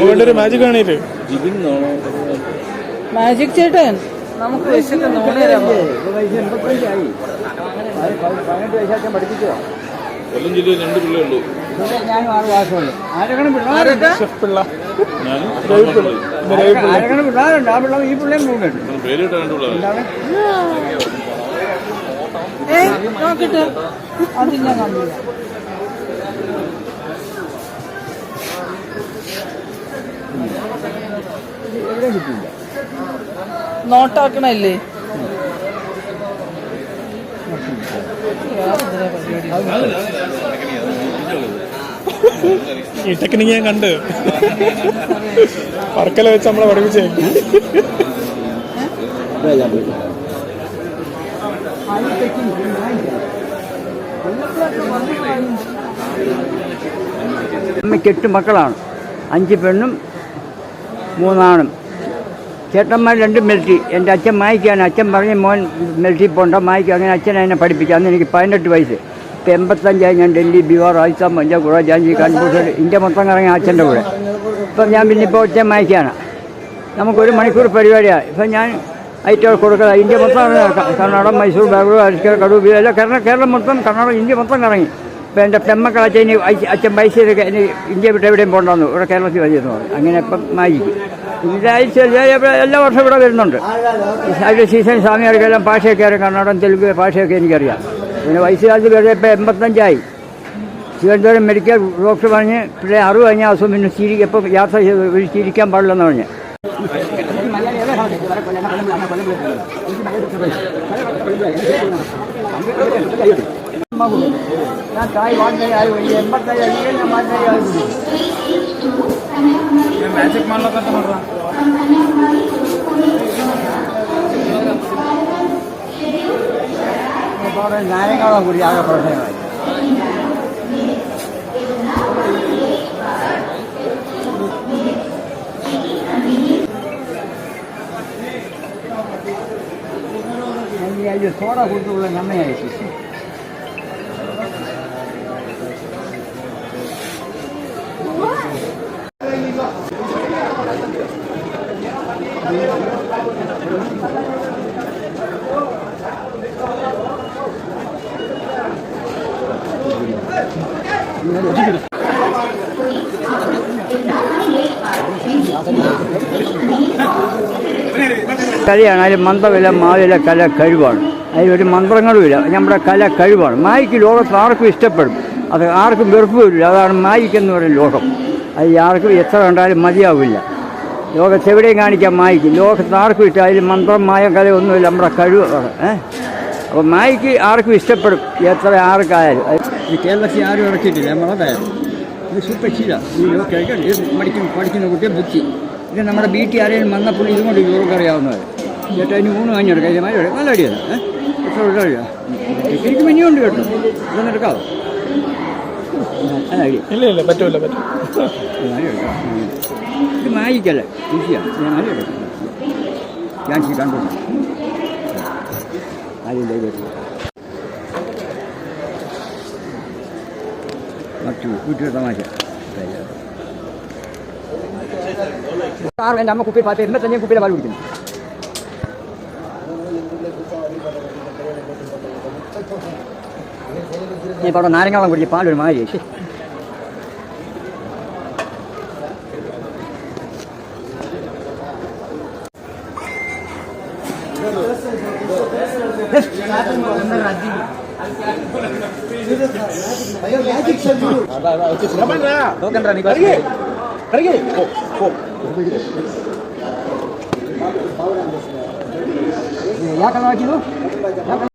അവരുടെ മാജിക് കാണില്ലേ മാജിക് ചേട്ടൻ. നമുക്ക് വിശക്ക് നോണ തരാമോ എൺപത്തഞ്ചായി പതിനെട്ട് വയസ്സാക്കാൻ പഠിപ്പിച്ചോ കൊല്ലം ജില്ലയിൽ രണ്ട് പിള്ളേരുള്ളൂ ഞാനും ആറ് മാസമുണ്ട് ആരക്കണം പിള്ളേരുണ്ട്? ആ പിള്ളേർ ഈ പിള്ളേരും ഏ നോക്കട്ടെ. അതില്ല ഞാൻ എവിടെ കിട്ടിയില്ല? നോട്ടാക്കണല്ലേ? ഈ ടെക്നിക്ക് ഞാൻ കണ്ട്. വർക്കല വെച്ച് നമ്മളെ പഠിപ്പിച്ചേ. അമ്മയ്ക്ക് എട്ട് മക്കളാണ്. അഞ്ച് പെണ്ണും മൂന്നാണും. ചേട്ടന്മാർ രണ്ടും മിലിറ്ററി എന്റെ അച്ഛൻ മായിക്കാണ്. അച്ഛൻ പറഞ്ഞ് മോൻ മിലിറ്ററി പോകണ്ട മായിക്കും. അങ്ങനെ അച്ഛൻ എന്നെ പഠിപ്പിക്കുക അന്ന് എനിക്ക് പതിനെട്ട് വയസ്സ്. ഇപ്പം എൺപത്തഞ്ചായി ഞാൻ ഡൽഹി ബീഹാർ രാജസ്ഥാൻ പഞ്ചാബ് കൂടെ ജാഞ്ചി കാൺപൂർ ഇന്ത്യ മൊത്തം കറങ്ങി അച്ഛന്റെ കൂടെ. ഇപ്പം ഞാൻ പിന്നെ ഇപ്പോൾ അച്ഛൻ മായിക്കാണ്. നമുക്കൊരു മണിക്കൂർ പരിപാടിയാണ് ഇപ്പം ഞാൻ ഐറ്റം കൊടുക്കുക ഇന്ത്യ മൊത്തം. കർണാടക മൈസൂർ ബാംഗ്ലൂർ അരിക്കൽ കടൂർ എല്ലാം കേരളം കേരളം മൊത്തം കർണാടക ഇന്ത്യ മൊത്തം കറങ്ങി. എന്റെ പെമ്മക്കൾ അച്ഛൻ അച്ഛൻ പൈസയൊക്കെ ഇനി ഇന്ത്യ വിട്ട് എവിടെയും പോകണ്ടെന്ന് ഇവിടെ കേരളത്തിൽ പറഞ്ഞു അങ്ങനെ ഇപ്പം മാജിക്കും ഇതാഴ്ച എല്ലാ വർഷവും ഇവിടെ വരുന്നുണ്ട്. അതിന്റെ സീസൺ സ്വാമികൾക്കെല്ലാം ഭാഷയൊക്കെ അറിയാം. കർണാടകം തെലുങ്ക് ഭാഷയൊക്കെ എനിക്കറിയാം. പിന്നെ വയസ്സുകാലത്ത് വരെ ഇപ്പം എൺപത്തഞ്ചായി. തിരുവനന്തപുരം മെഡിക്കൽ ഡോക്ടർ പറഞ്ഞ് പിന്നെ അറിവ് കഴിഞ്ഞ ദിവസം പിന്നെ ചിരിക്കും എപ്പം യാത്ര ചെയ്ത് ചിരിക്കാൻ പാടില്ലെന്ന് പറഞ്ഞ്. ಮಗಳು ನಾನು ತಾಯಿ ವಾಗ್ದಾಯಿ ಆಗಿ ಎಂಬತ್ತೈದು ಆಗಿ ನಮ್ಮ ವಾಗ್ದಾಯಿ ಆಗಿಬಿಡಿ ಮ್ಯಾಜಿಕ್ ಮಾಡ್ಲಕ್ಕಂತ ಮಾಡ್ರ ನಾನೇ ಕಾಳಾಗ್ಬಿಡಿ ಆಗ ಪ್ರಶ್ನೆ ಅಲ್ಲಿ ಸೋಡಾ ಕುಡಿದು ನಮ್ಮೇ ಆಯಿತು കലയാണ് മന്ത്രമില്ല മാവില്ല കല കഴിവാണ്. അതിലൊരു മന്ത്രങ്ങളുമില്ല നമ്മുടെ കല കഴിവാണ്. മായിക്ക് ലോകത്ത് ആർക്കും ഇഷ്ടപ്പെടും. അത് ആർക്കും വെറുപ്പുമില്ല. അതാണ് മായിക്ക് എന്ന് പറയുന്ന ലോകം. അത് ആർക്കും എത്ര കണ്ടാലും മതിയാവില്ല. ലോകത്തെവിടെയും കാണിക്കാൻ മായിക്ക്. ലോകത്ത് ആർക്കും ഇഷ്ടം. അതിൽ മന്ത്രം മായ കല ഒന്നുമില്ല. നമ്മുടെ കഴിവ്. ഏഹ്? അപ്പോൾ നായിക്ക് ആർക്കും ഇഷ്ടപ്പെടും. എത്ര ആർക്കായാലും. കേരളത്തിൽ ആരും ഇറക്കിയിട്ടില്ല. നമ്മളതായാലും ഇത് സൂപ്പർ ശീല ഈ പഠിക്കുന്ന പഠിക്കുന്ന കുട്ടിയെ ബുദ്ധി. ഇത് നമ്മുടെ വീട്ടിൽ ആരെങ്കിലും വന്നപ്പോൾ ഇതും ഇതുകൊണ്ട് യോഗ അറിയാവുന്നവർ ചേട്ടാ ഇനി ഊണ് വാങ്ങിയെടുക്കാം ഇത് മാതിരി നല്ല അടിയാണ് ഏഹ് എത്ര അടിയാ. എനിക്ക് മിനിയുണ്ട് കേട്ടോ. ഇതൊന്നും എടുക്കാവോ? ഇല്ല ഇല്ല പറ്റൂല പറ്റും എടുക്കാം. ഇത് മായിക്കല്ലേ ഈസിയാണ് ഞാൻ ആരും എടുക്കാം. ഞാൻ ചെയ്ത് കണ്ടു അതിന്റെ കേട്ടു മറ്റു അമ്മ കുപ്പി പാത്ത് എൺപത്തഞ്ച് കുപ്പിയിലെ പാൽ കുടിക്കുന്നു. നീ പാടോ നാരങ്ങാവളം കുടിച്ച് പാലൊരു മാതിരി ശരി ಯಾಕಂದ್ರೆ ಹಾಕಿದ್ರು